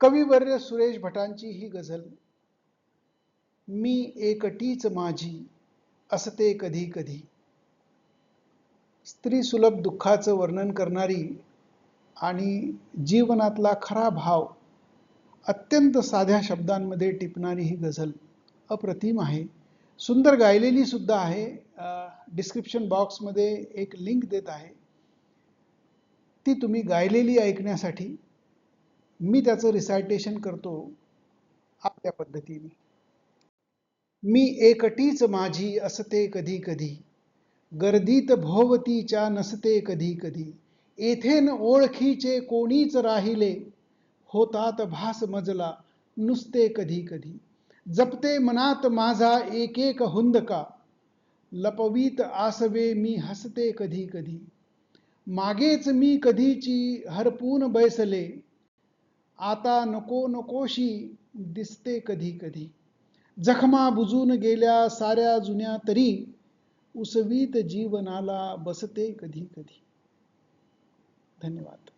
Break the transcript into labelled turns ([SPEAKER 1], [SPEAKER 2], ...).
[SPEAKER 1] कविवर्य सुरेश भटांची ही गझल मी एकटीच माझी असते कधी कधी. स्त्री सुलभ दुःखाचं वर्णन करणारी आणि जीवनातला खरा भाव अत्यंत साध्या शब्दांमध्ये टिपणारी ही गझल अप्रतिम आहे. सुंदर गायलेली सुद्धा आहे. डिस्क्रिप्शन बॉक्समध्ये एक लिंक देत आहे. ती तुम्ही गायलेली ऐकण्यासाठी मी त्याचं रिसायटेशन करतो आपल्या पद्धतीने. मी एकटीच माझी असते कधी कधी. गर्दीत भोवतीच्या नसते कधी कधी. येथेन ओळखीचे कोणीच राहिले. होतात भास मजला नुसते कधी कधी. जपते मनात माझा एक एक हुंदका. लपवीत आसवे मी हसते कधी कधी. मागेच मी कधीची हरपून बैसले. आता नको नकोशी दिसते कधी कधी. जखमा बुजून गेल्या साऱ्या जुन्या तरी उसवीत जीवनाला बसते कधी कधी. धन्यवाद.